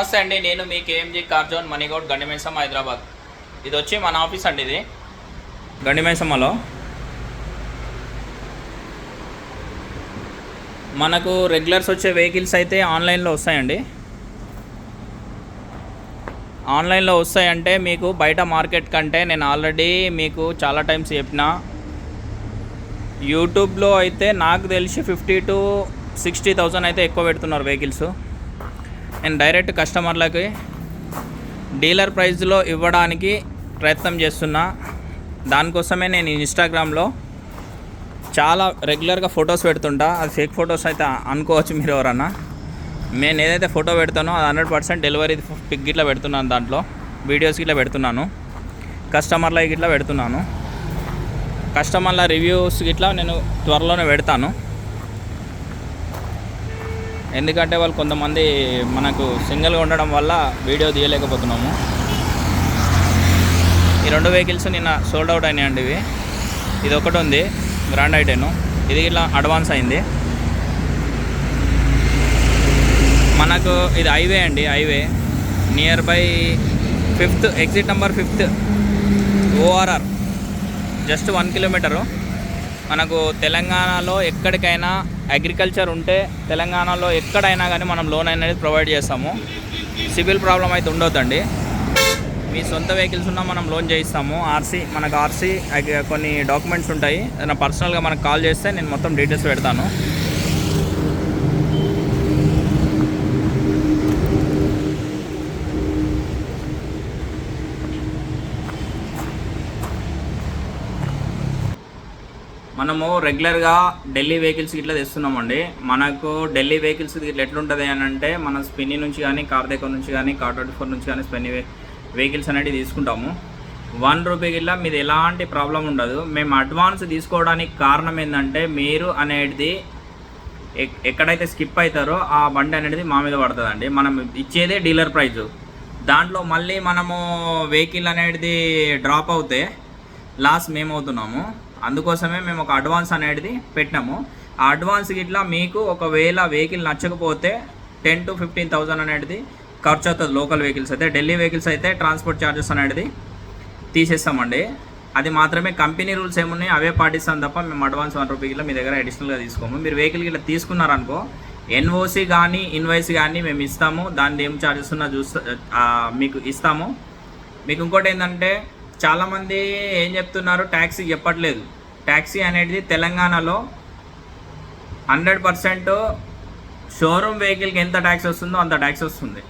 నమస్తే అండి నేను మీ KMG car zone Manigoud Gandimaisamma Hyderabad. ఇది వచ్చి మన ఆఫీస్ అండి ఇది. గండిమేసమ్మలో మనకు రెగ్యులర్స్ వచ్చే వెహికల్స్ అయితే ఆన్లైన్లో వస్తాయండి. ఆన్లైన్లో వస్తాయంటే మీకు బయట మార్కెట్ కంటే నేను ఆల్రెడీ మీకు చాలా టైమ్స్ చెప్పిన యూట్యూబ్లో అయితే నాకు తెలిసి ఫిఫ్టీ టు సిక్స్టీ థౌజండ్ అయితే ఎక్కువ పెడుతున్నారు వెహికల్స్. నేను డైరెక్ట్ కస్టమర్లకి డీలర్ ప్రైస్లో ఇవ్వడానికి ప్రయత్నం చేస్తున్నా. దానికోసమే నేను ఇన్స్టాగ్రామ్లో చాలా రెగ్యులర్గా ఫొటోస్ పెడుతుంటా. అది ఫేక్ ఫొటోస్ అయితే అనుకోవచ్చు మీరు ఎవరన్నా. నేను ఏదైతే ఫోటో పెడతానో అది హండ్రెడ్ పర్సెంట్ డెలివరీ పిక్ ఇట్లా పెడుతున్నాను దాంట్లో. వీడియోస్ ఇట్లా పెడుతున్నాను. కస్టమర్లకి ఇట్లా పెడుతున్నాను. కస్టమర్ల రివ్యూస్ ఇట్లా నేను త్వరలోనే పెడతాను. ఎందుకంటే వాళ్ళు కొంతమంది మనకు సింగిల్గా ఉండడం వల్ల వీడియో తీయలేకపోతున్నాము. ఈ రెండు వెహికల్స్ నిన్న సోల్డ్ అవుట్ అయినాయండి ఇవి. ఇది ఒకటి ఉంది గ్రాండ్ ఐటెన్ ఇది ఇలా అడ్వాన్స్ అయింది. మనకు ఇది హైవే అండి highway. Near by fifth exit number fifth ORR just one kilometre మనకు తెలంగాణలో ఎక్కడికైనా అగ్రికల్చర్ ఉంటే తెలంగాణలో ఎక్కడైనా కానీ మనం లోన్ అనేది ప్రొవైడ్ చేస్తాము. సివిల్ ప్రాబ్లం అయితే ఉండొద్దండి. మీ సొంత వెహికల్స్ ఉన్నా మనం లోన్ చేయిస్తాము. ఆర్సీ మనకు ఆర్సీ కొన్ని డాక్యుమెంట్స్ ఉంటాయి. ఏదైనా పర్సనల్గా మనకు కాల్ చేస్తే నేను మొత్తం డీటెయిల్స్ పెడతాను. మనము రెగ్యులర్గా ఢిల్లీ వెహికల్స్ ఇట్లా తెస్తున్నామండి. మనకు ఢిల్లీ వెహికల్స్ ఇట్లా ఎట్లుంటుంది అని అంటే మన స్పిన్ని నుంచి కానీ కార్ దగ్గర నుంచి కానీ కార్ ట్వంటీ ఫోర్ నుంచి కానీ స్పెన్ని వెహికల్స్ అనేవి తీసుకుంటాము. వన్ రూపీ గిట్లా మీది ఎలాంటి ప్రాబ్లం ఉండదు. మేము అడ్వాన్స్ తీసుకోవడానికి కారణం ఏంటంటే మీరు అనేది ఎక్- ఎక్కడైతే స్కిప్ అవుతారో ఆ బండి అనేది మా మీద పడుతుందండి. మనం ఇచ్చేదే డీలర్ ప్రైజు దాంట్లో మళ్ళీ మనము వెహికల్ అనేది డ్రాప్ అవుతే లాస్ మేమవుతున్నాము. అందుకోసమే మేము ఒక అడ్వాన్స్ అనేది పెట్టినాము. ఆ అడ్వాన్స్ గిట్లా మీకు ఒకవేళ వెహికల్ నచ్చకపోతే టెన్ టు ఫిఫ్టీన్ థౌజండ్ అనేది ఖర్చు అవుతుంది లోకల్ వెహికల్స్ అయితే. ఢిల్లీ వెహికల్స్ అయితే ట్రాన్స్పోర్ట్ ఛార్జెస్ అనేది తీసేస్తామండి. అది మాత్రమే కంపెనీ రూల్స్ ఏమున్నాయి అవే పాటిస్తాం తప్ప మేము అడ్వాన్స్ వన్ రూపీ మీ దగ్గర అడిషనల్గా తీసుకోము. మీరు వెహికల్ గిట్లా తీసుకున్నారనుకో ఎన్ఓసి కానీ ఇన్వాయిస్ కానీ మేము ఇస్తాము. దాన్ని ఏం ఛార్జెస్ ఉన్నా చూస్తా మీకు ఇస్తాము. మీకు ఇంకోటి ఏంటంటే చాలామంది ఏం చెప్తున్నారు ట్యాక్సీ చెప్పట్లేదు ట్యాక్సీ అనేది తెలంగాణలో హండ్రెడ్ పర్సెంట్ షోరూమ్ వెహికల్కి ఎంత ట్యాక్స్ వస్తుందో అంత ట్యాక్స్ వస్తుంది.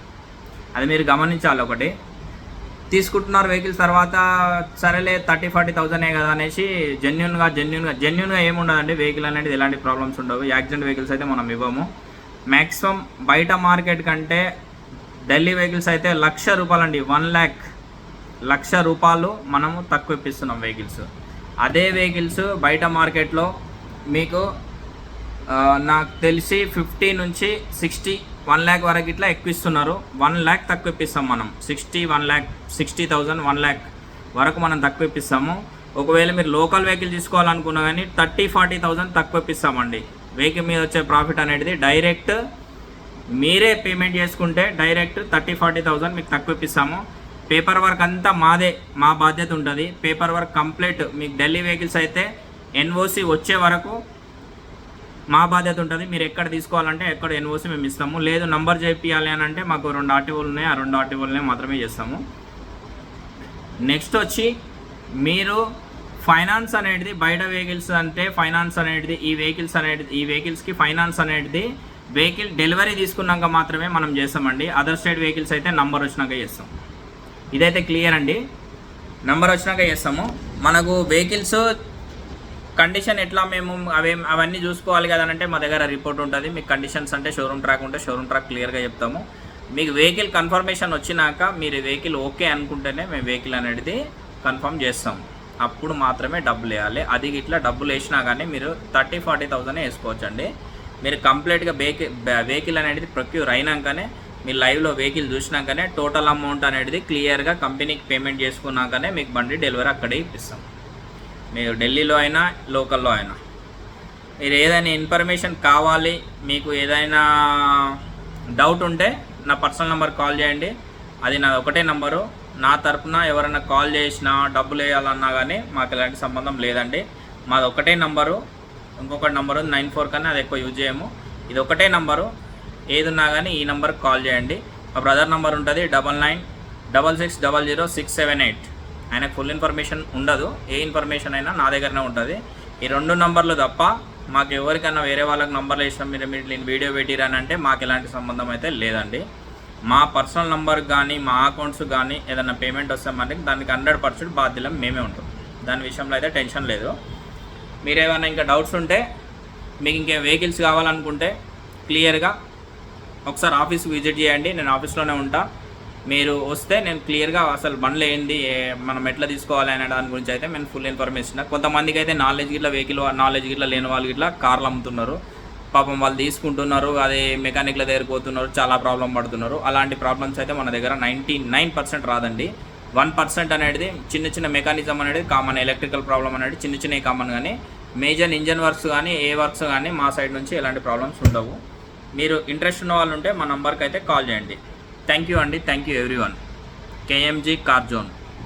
అది మీరు గమనించాలి ఒకటి. తీసుకుంటున్నారు వెహికల్స్ తర్వాత సరేలే థర్టీ ఫార్టీ థౌజండే కదా అనేసి జెన్యున్గా జెన్యున్గా జెన్యున్గా ఏముండదండి? వెహికల్ అనేది ఎలాంటి ప్రాబ్లమ్స్ ఉండవు. యాక్సిడెంట్ వెహికల్స్ అయితే మనం ఇవ్వము. మ్యాక్సిమం బయట మార్కెట్ కంటే ఢిల్లీ వెహికల్స్ అయితే లక్ష రూపాయలండి. వన్ ల్యాక్ లక్ష రూపాయలు మనము తక్కువ ఇప్పిస్తున్నాం వెహికల్స్. అదే వెహికల్స్ బయట మార్కెట్లో మీకు నాకు తెలిసి ఫిఫ్టీ నుంచి సిక్స్టీ వన్ ల్యాక్ వరకు ఇట్లా ఎక్కువ ఇస్తున్నారు వన్ ల్యాక్ తక్కువ ఇప్పిస్తాం మనం. Sixty one lakh sixty thousand one lakh వరకు మనం తక్కువ ఇప్పిస్తాము. ఒకవేళ మీరు లోకల్ వెహికల్ తీసుకోవాలనుకున్నా కానీ థర్టీ ఫార్టీ థౌజండ్ తక్కువ ఇప్పిస్తామండి. వెహికల్ మీద వచ్చే ప్రాఫిట్ అనేది డైరెక్ట్ మీరే పేమెంట్ చేసుకుంటే డైరెక్ట్ థర్టీ ఫార్టీ థౌజండ్ మీకు తక్కువ ఇప్పిస్తాము. పేపర్ వర్క్ అంతా మాదే మా బాధ్యత ఉంటుంది. Paper work complete. మీకు ఢిల్లీ వెహికల్స్ అయితే ఎన్ఓసి వచ్చే వరకు మా బాధ్యత ఉంటుంది. మీరు ఎక్కడ తీసుకోవాలంటే ఎక్కడ ఎన్ఓసి మేము ఇస్తాము. లేదు నంబర్ చేపియాలి అని అంటే మాకు రెండు ఆర్టీఓలు ఉన్నాయి. ఆ రెండు ఆర్టీఓలనే మాత్రమే చేస్తాము. నెక్స్ట్ వచ్చి మీరు ఫైనాన్స్ అనేది బయట వెహికల్స్ అంటే ఫైనాన్స్ అనేది ఈ వెహికల్స్ అనేది ఈ వెహికల్స్కి ఫైనాన్స్ అనేది వెహికల్ డెలివరీ తీసుకున్నాక మాత్రమే మనం చేస్తామండి. అదర్ స్టేట్ వెహికల్స్ అయితే నంబర్ వచ్చినాక చేస్తాం. ఇదైతే క్లియర్ అండి. నంబర్ వచ్చినాక చేస్తాము. మనకు వెహికల్స్ కండిషన్ ఎట్లా మేము అవే అవన్నీ చూసుకోవాలి కదనంటే మా దగ్గర రిపోర్ట్ ఉంటుంది. మీకు కండిషన్స్ అంటే షోరూమ్ ట్రాక్ ఉంటే షోరూమ్ ట్రాక్ క్లియర్గా చెప్తాము. మీకు వెహికల్ కన్ఫర్మేషన్ వచ్చినాక మీరు వెహికల్ ఓకే అనుకుంటేనే మేము వెహికల్ అనేది కన్ఫర్మ్ చేస్తాం అప్పుడు మాత్రమే డబ్బులు వేయాలి. అది ఇట్లా డబ్బులు వేసినా కానీ మీరు థర్టీ ఫార్టీ థౌసండ్ వేసుకోవచ్చండి. మీరు కంప్లీట్గా వెహికల్ వెహికల్ అనేది ప్రొక్యూర్ అయినాకనే మీరు లైవ్లో వెహికల్ చూసినాకనే టోటల్ అమౌంట్ అనేది క్లియర్గా కంపెనీకి పేమెంట్ చేసుకున్నాకనే మీకు బండి డెలివరీ అక్కడే ఇప్పిస్తాం. మీరు ఢిల్లీలో అయినా లోకల్లో అయినా. మీరు ఏదైనా ఇన్ఫర్మేషన్ కావాలి మీకు ఏదైనా డౌట్ ఉంటే నా పర్సనల్ నెంబర్ కాల్ చేయండి. అది నా ఒకటే నంబరు నా తరపున ఎవరైనా కాల్ చేసినా డబ్బులు వేయాలన్నా కానీ మాకు ఎలాంటి సంబంధం లేదండి. మాది ఒకటే నంబరు ఇంకొక నంబరు నైన్ ఫోర్ కన్నా అది ఎక్కువ యూజ్ చేయము. ఇది ఒకటే నంబరు ఏది ఉన్నా కానీ ఈ నెంబర్కి కాల్ చేయండి. మా బ్రదర్ నెంబర్ ఉంటుంది double nine double six double zero six seven eight. ఆయనకు ఫుల్ ఇన్ఫర్మేషన్ ఉండదు. ఏ ఇన్ఫర్మేషన్ అయినా నా దగ్గరనే ఉంటుంది. ఈ రెండు నంబర్లు తప్ప మాకు ఎవరికైనా వేరే వాళ్ళకి నంబర్లు వేసినా మీరు మీరు నేను వీడియో పెట్టిరానంటే మాకు ఎలాంటి సంబంధం అయితే లేదండి. మా పర్సనల్ నంబర్ కానీ మా అకౌంట్స్ కానీ ఏదైనా పేమెంట్ వస్తే మనకి దానికి హండ్రెడ్ పర్సెంట్ బాధ్యులం మేమే ఉంటాం. దాని విషయంలో అయితే టెన్షన్ లేదు. మీరు ఏమైనా ఇంకా డౌట్స్ ఉంటే మీకు ఇంకే వెహికల్స్ కావాలనుకుంటే క్లియర్గా ఒకసారి ఆఫీస్కి విజిట్ చేయండి నేను ఆఫీస్లోనే ఉంటా. మీరు వస్తే నేను క్లియర్గా అసలు బండ్లు ఏంది మనం ఎట్లా తీసుకోవాలి అనే దాని గురించి అయితే నేను ఫుల్ ఇన్ఫర్మేషన్. కొంతమందికి అయితే నాలెడ్జ్ గిట్ల వెహికల్ నాలెడ్జ్ గిట్ల లేని వాళ్ళు గిట్ల కార్లు అమ్ముతున్నారు. పాపం వాళ్ళు తీసుకుంటున్నారు అదే మెకానిక్ల దగ్గర పోతున్నారు చాలా ప్రాబ్లం పడుతున్నారు. అలాంటి ప్రాబ్లమ్స్ అయితే మన దగ్గర నైంటీ నైన్ పర్సెంట్ రాదండి. వన్ పర్సెంట్ అనేది చిన్న చిన్న మెకానిజం అనేది కామన్ ఎలక్ట్రికల్ ప్రాబ్లం అనేది చిన్న చిన్నవి కామన్ కానీ మేజర్ ఇంజన్ వర్క్స్ కానీ ఏ వర్క్స్ కానీ మా సైడ్ నుంచి ఎలాంటి ప్రాబ్లమ్స్ ఉండవు. మీరు ఇంట్రెస్ట్ ఉన్న వాళ్ళు ఉంటే మా నంబర్కి అయితే కాల్ చేయండి. థ్యాంక్ యూ అండి. Thank you everyone KMG car zone